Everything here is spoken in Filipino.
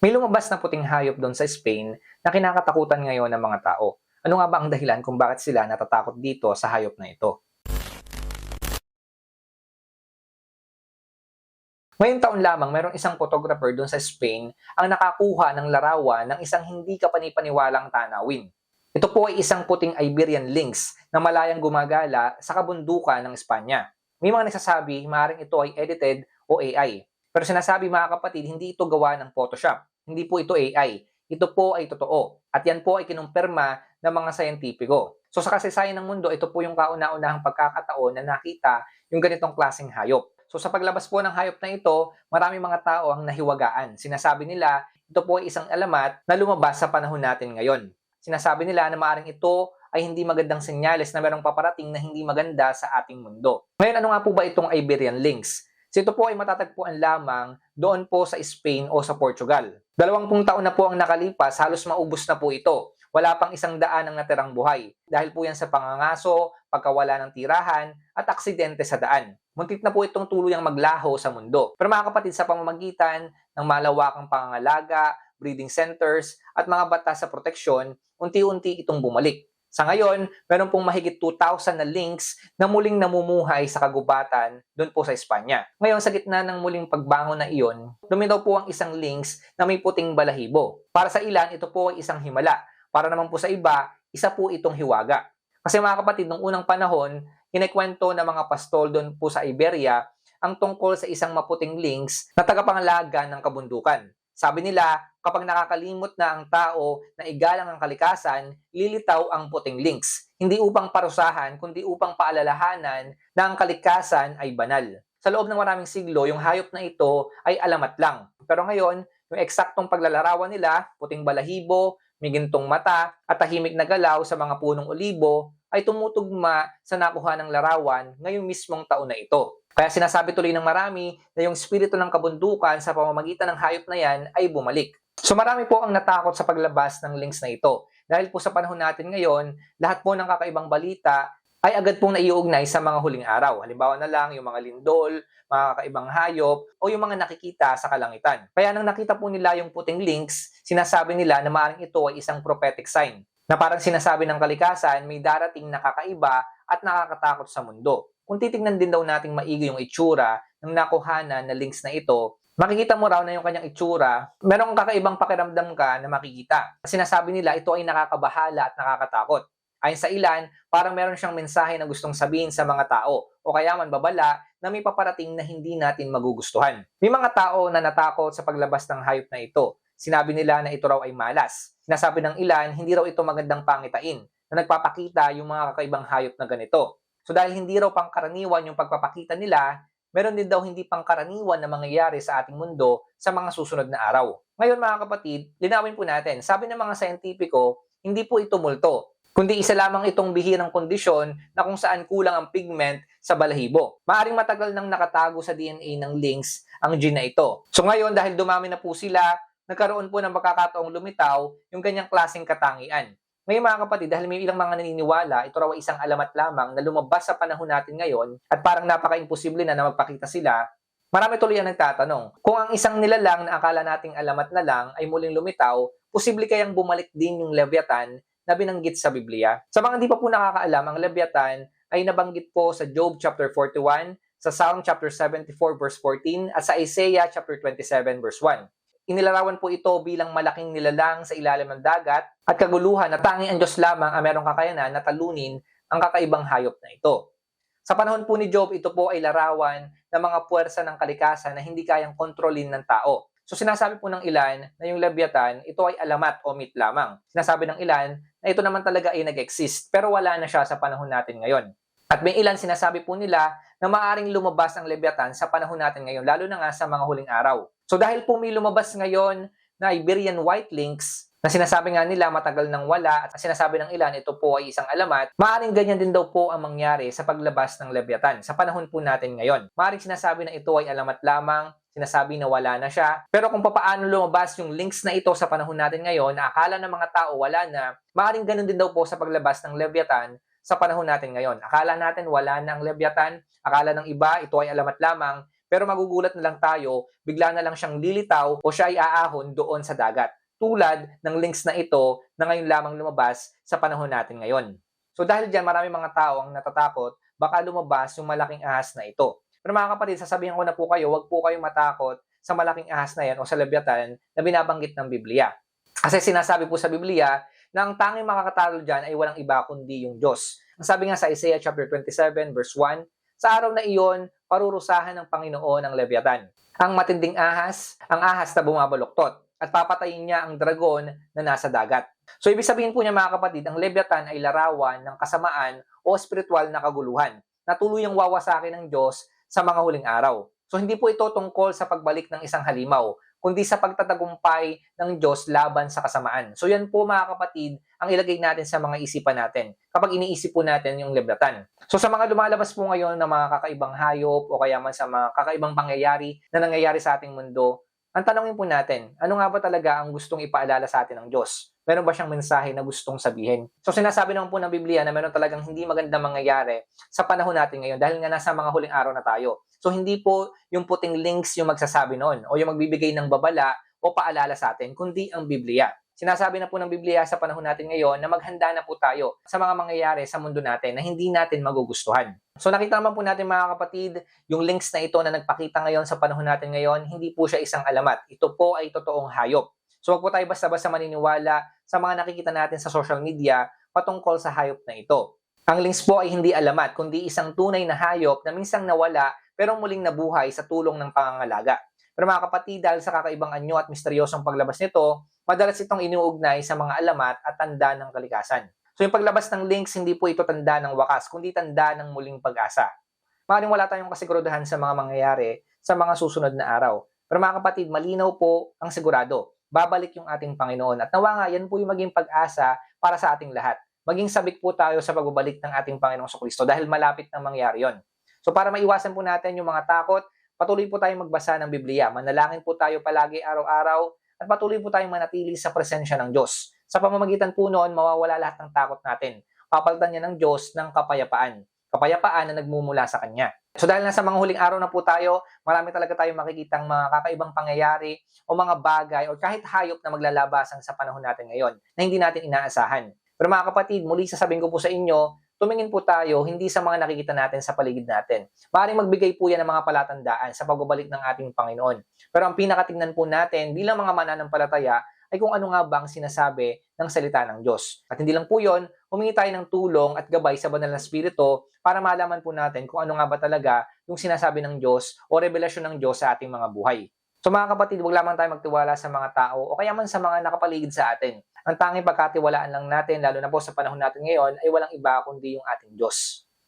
May lumabas na puting hayop doon sa Spain na kinakatakutan ngayon ng mga tao. Ano nga ba ang dahilan kung bakit sila natatakot dito sa hayop na ito? Ngayong taon lamang, mayroong isang photographer doon sa Spain ang nakakuha ng larawan ng isang hindi kapanipaniwalang tanawin. Ito po ay isang puting Iberian lynx na malayang gumagala sa kabundukan ng Espanya. May mga nagsasabi, maaaring ito ay edited o AI. Pero sinasabi mga kapatid, hindi ito gawa ng Photoshop. Hindi po ito AI. Ito po ay totoo. At yan po ay kinumpirma ng mga sayentipiko. So sa kasaysayan ng mundo, ito po yung kauna-unahang pagkakataon na nakita yung ganitong klaseng hayop. So sa paglabas po ng hayop na ito, marami mga tao ang nahiwagaan. Sinasabi nila, ito po ay isang alamat na lumabas sa panahon natin ngayon. Sinasabi nila na maaaring ito ay hindi magandang senyales na merong paparating na hindi maganda sa ating mundo. Ngayon, ano nga po ba itong Iberian Lynx? So ito po ay matatagpuan lamang doon po sa Spain o sa Portugal. Dalawampung taon na po ang nakalipas, halos maubos na po ito. Wala pang isang daan ang natirang buhay. Dahil po yan sa pangangaso, pagkawala ng tirahan, at aksidente sa daan. Muntit na po itong tuluyang maglaho sa mundo. Pero mga kapatid, sa pamamagitan ng malawakang pangangalaga, breeding centers, at mga batas sa proteksyon, unti-unti itong bumalik. Sa ngayon, meron pong mahigit 2,000 na links na muling namumuhay sa kagubatan doon po sa Espanya. Ngayon, sa gitna ng muling pagbangon na iyon, lumitaw po ang isang links na may puting balahibo. Para sa ilan, ito po ay isang himala. Para naman po sa iba, isa po itong hiwaga. Kasi mga kapatid, nung unang panahon, kinikwento ng mga pastol doon po sa Iberia ang tungkol sa isang maputing links na tagapangalaga ng kabundukan. Sabi nila, kapag nakakalimot na ang tao na igalang ang kalikasan, lilitaw ang puting links. Hindi upang parusahan, kundi upang paalalahanan na ang kalikasan ay banal. Sa loob ng maraming siglo, yung hayop na ito ay alamat lang. Pero ngayon, yung eksaktong paglalarawan nila, puting balahibo, may gintong mata, at tahimik na galaw sa mga punong olibo, ay tumutugma sa nakuha ng larawan ngayong mismong taon na ito. Kaya sinasabi tuloy ng marami na yung spirito ng kabundukan sa pamamagitan ng hayop na yan ay bumalik. So marami po ang natakot sa paglabas ng links na ito. Dahil po sa panahon natin ngayon, lahat po ng kakaibang balita ay agad pong naiuugnay sa mga huling araw. Halimbawa na lang yung mga lindol, mga kakaibang hayop, o yung mga nakikita sa kalangitan. Kaya nang nakita po nila yung puting links, sinasabi nila na maaaring ito ay isang prophetic sign na parang sinasabi ng kalikasan may darating na kakaiba at nakakatakot sa mundo. Kung titignan din daw nating maigi yung itsura ng nakuhanan na links na ito, makikita mo raw na yung kanyang itsura, merong kakaibang pakiramdam ka na makikita. Sinasabi nila ito ay nakakabahala at nakakatakot. Ayon sa ilan, parang meron siyang mensahe na gustong sabihin sa mga tao o kaya man babala na may paparating na hindi natin magugustuhan. May mga tao na natakot sa paglabas ng hayop na ito. Sinabi nila na ito raw ay malas. Sinasabi ng ilan, hindi raw ito magandang pangitain na nagpapakita yung mga kakaibang hayop na ganito. So dahil hindi raw pangkaraniwan yung pagpapakita nila, meron din daw hindi pangkaraniwan na mangyayari sa ating mundo sa mga susunod na araw. Ngayon mga kapatid, linawin po natin, sabi ng mga sayentipiko, hindi po ito multo, kundi isa lamang itong bihirang kondisyon na kung saan kulang ang pigment sa balahibo. Maaring matagal nang nakatago sa DNA ng links ang gene na ito. So ngayon, dahil dumami na po sila, nagkaroon po ng makakataong lumitaw yung ganyang klaseng katangian. Ngayon mga kapatid, dahil may ilang mga naniniwala, ito raw ay isang alamat lamang na lumabas sa panahon natin ngayon at parang napaka-imposible na na magpakita sila, marami tuloy ang nagtatanong, kung ang isang nilalang na akala nating alamat na lang ay muling lumitaw, posible kayang bumalik din yung Leviathan na binanggit sa Biblia. Sa mga hindi pa po nakakaalam, ang Leviathan ay nabanggit po sa Job chapter 41, sa Psalm chapter 74 verse 14 at sa Isaiah chapter 27 verse 1. Inilarawan po ito bilang malaking nilalang sa ilalim ng dagat at kaguluhan na tanging ang Diyos lamang ang merong kakayanan na talunin ang kakaibang hayop na ito. Sa panahon po ni Job, ito po ay larawan ng mga puwersa ng kalikasan na hindi kayang kontrolin ng tao. So sinasabi po ng ilan na yung Leviathan, ito ay alamat o myth lamang. Sinasabi ng ilan na ito naman talaga ay nag-exist pero wala na siya sa panahon natin ngayon. At may ilan sinasabi po nila na maaring lumabas ang Leviathan sa panahon natin ngayon, lalo na nga sa mga huling araw. So dahil po may lumabas ngayon na Iberian White Lynx, na sinasabi nga nila matagal nang wala at sinasabi ng ilan ito po ay isang alamat, maaring ganyan din daw po ang mangyari sa paglabas ng Leviathan sa panahon po natin ngayon. Maaring sinasabi na ito ay alamat lamang, sinasabi na wala na siya. Pero kung papaano lumabas yung links na ito sa panahon natin ngayon, na akala ng mga tao wala na, maaring ganun din daw po sa paglabas ng Leviathan sa panahon natin ngayon. Akala natin wala ang Leviathan, akala ng iba ito ay alamat lamang, pero magugulat na lang tayo, bigla na lang siyang lilitaw o siya ay aahon doon sa dagat. Tulad ng links na ito na ngayon lamang lumabas sa panahon natin ngayon. So dahil dyan marami mga tao ang natatakot, baka lumabas yung malaking ahas na ito. Pero mga kapatid, sasabihin ko na po kayo, huwag po kayong matakot sa malaking ahas na yan o sa Leviathan na binabanggit ng Biblia. Kasi sinasabi po sa Biblia na ang tanging makakatalo dyan ay walang iba kundi yung Diyos. Ang sabi nga sa Isaiah chapter 27 verse 1, sa araw na iyon, parurusahan ng Panginoon ang Leviathan. Ang matinding ahas, ang ahas na bumabaluktot, at papatayin niya ang dragon na nasa dagat. So ibig sabihin po niya mga kapatid, ang Leviathan ay larawan ng kasamaan o spiritual na kaguluhan na tuluyang wawasakin ng Diyos sa mga huling araw. So hindi po ito tungkol sa pagbalik ng isang halimaw, kundi sa pagtatagumpay ng Diyos laban sa kasamaan. So yan po mga kapatid, ang ilagay natin sa mga isipan natin kapag iniisip po natin yung Leviathan. So sa mga lumalabas po ngayon ng mga kakaibang hayop o kaya man sa mga kakaibang pangyayari na nangyayari sa ating mundo, ang tanongin po natin, ano nga ba talaga ang gustong ipaalala sa atin ng Diyos? Meron ba siyang mensahe na gustong sabihin? So sinasabi naman po ng Biblia na meron talagang hindi maganda mangyayari sa panahon natin ngayon dahil nga nasa mga huling araw na tayo. So hindi po yung puting links yung magsasabi noon o yung magbibigay ng babala o paalala sa atin, kundi ang Biblia. Sinasabi na po ng Biblia sa panahon natin ngayon na maghanda na po tayo sa mga mangyayari sa mundo natin na hindi natin magugustuhan. So nakita naman po natin mga kapatid, yung links na ito na nagpakita ngayon sa panahon natin ngayon, hindi po siya isang alamat. Ito po ay totoong hayop. So wag po tayo basta-basta maniniwala sa mga nakikita natin sa social media patungkol sa hayop na ito. Ang links po ay hindi alamat, kundi isang tunay na hayop na minsang nawala pero muling nabuhay sa tulong ng pangangalaga. Pero mga kapatid, dahil sa kakaibang anyo at misteryosong paglabas nito, madalas itong inuugnay sa mga alamat at tanda ng kalikasan. So yung paglabas ng links, hindi po ito tanda ng wakas, kundi tanda ng muling pag-asa. Maaaring wala tayong kasigurudahan sa mga mangyayari sa mga susunod na araw. Pero mga kapatid, malinaw po ang sigurado. Babalik yung ating Panginoon. At nawa nga, yan po yung maging pag-asa para sa ating lahat. Maging sabik po tayo sa pagbabalik ng ating Panginoong Kristo dahil malapit na mangyari yon. So para maiwasan po natin yung mga takot, patuloy po tayong magbasa ng Biblia. Manalangin po tayo palagi araw-araw at patuloy po tayong manatili sa presensya ng Diyos. Sa pamamagitan po noon, mawawala lahat ng takot natin. Papalitan niya ng Diyos ng kapayapaan. Kapayapaan na nagmumula sa Kanya. So dahil nasa mga huling araw na po tayo, marami talaga tayong makikitang mga kakaibang pangyayari o mga bagay o kahit hayop na maglalabasan sa panahon natin ngayon na hindi natin inaasahan. Pero mga kapatid, muli sasabihin ko po sa inyo, tumingin po tayo hindi sa mga nakikita natin sa paligid natin. Maaaring magbigay po yan ng mga palatandaan sa pagbabalik ng ating Panginoon. Pero ang pinakatingnan po natin bilang mga mananampalataya ay kung ano nga ba ang sinasabi ng salita ng Diyos. At hindi lang po yon, humingi tayo ng tulong at gabay sa banal na spirito para malaman po natin kung ano nga ba talaga yung sinasabi ng Diyos o revelasyon ng Diyos sa ating mga buhay. So mga kapatid, huwag lamang tayo magtiwala sa mga tao o kaya man sa mga nakapaligid sa atin. Ang tanging pagkatiwalaan lang natin, lalo na po sa panahon natin ngayon, ay walang iba kundi yung ating Diyos.